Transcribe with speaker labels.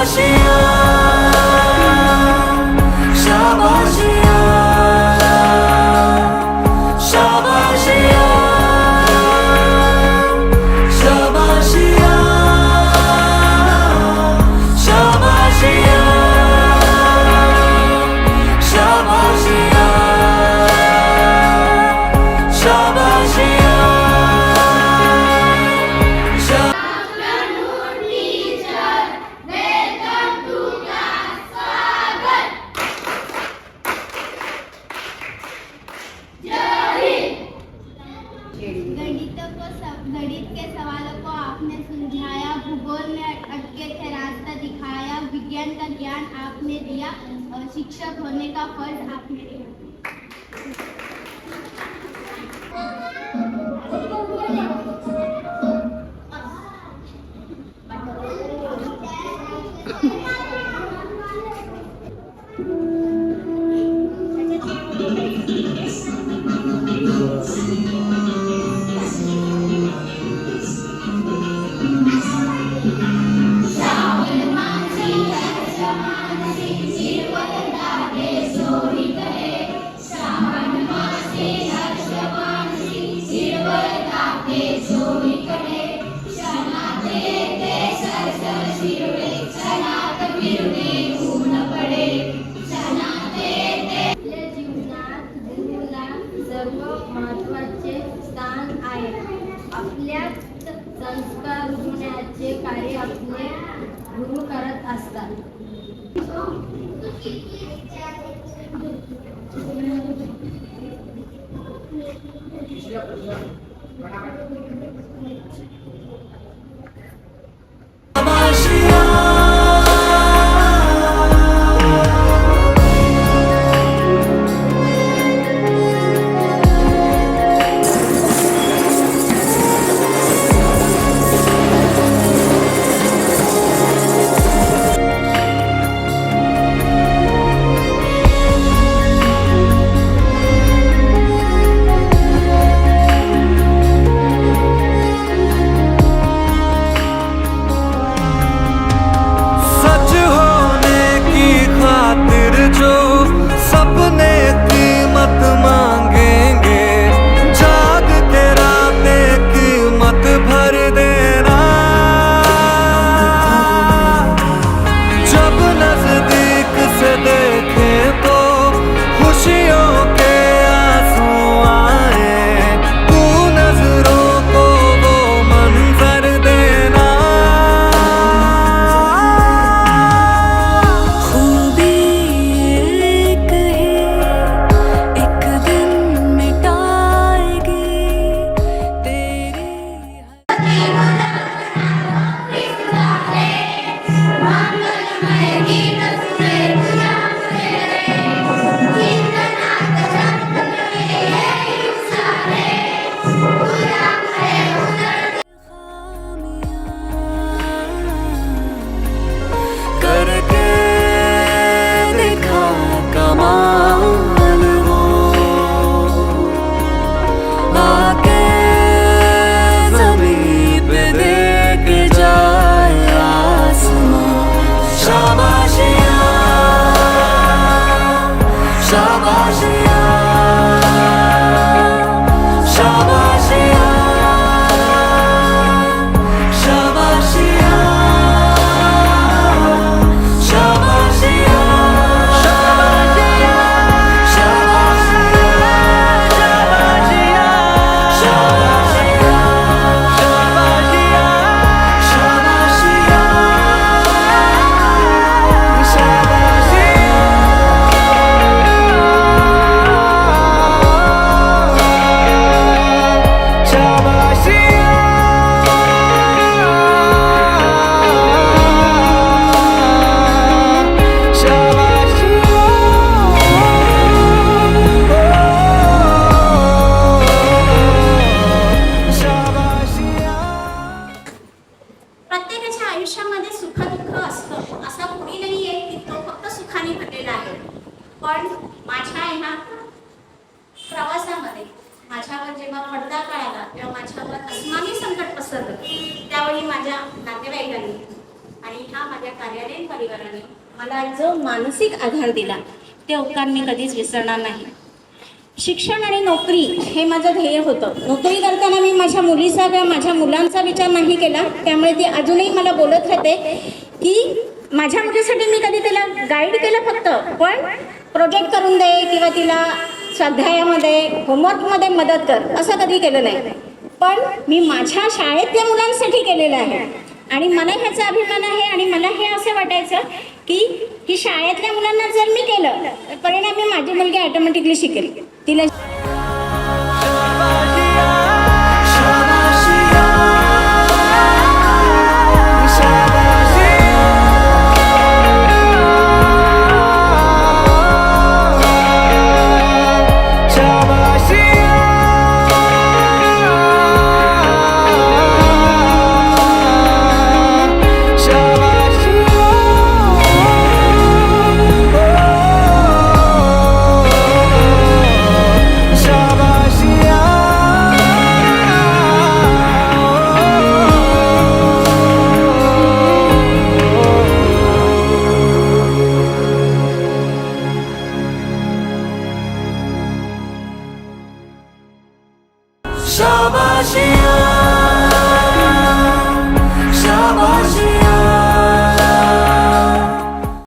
Speaker 1: hoje. शिक्षक होने का फर्ज आप महत्त्वाचे स्थान आहे. आपल्या संस्कार होण्याचे कार्य आपले गुरु करत असतात.
Speaker 2: पण माझ्या ह्या प्रवासामध्ये माझ्यावर जेव्हा पडदा कळाला तेव्हा माझ्यावर अस्मानी संकट पसरलं. त्यावेळी माझ्या नातेवाईकांनी आणि ह्या माझ्या कार्यालयीन परिवाराने मला जो मानसिक आधार दिला ते उपकार मी कधीच विसरणार नाही. शिक्षण आणि नोकरी हे माझं ध्येय होतं. नोकरी करताना मी माझ्या मुलीचा किंवा माझ्या मुलांचा विचार नाही केला. त्यामुळे ती अजूनही मला बोलत राहते की माझ्या मुलीसाठी मी कधी तिला गाईड केलं फक्त पण प्रोजेक्ट करून दे किंवा तिला स्वाध्यायामध्ये होमवर्कमध्ये मदत कर असं कधी केलं नाही. पण मी माझ्या शाळेतल्या मुलांसाठी केलेलं आहे. आणि मला ह्याचा अभिमान आहे आणि मला हे असं वाटायचं की ही शाळेतल्या मुलांना जर मी केलं तर परिणामी माझी मुलगी ऑटोमॅटिकली शिकेल. तिला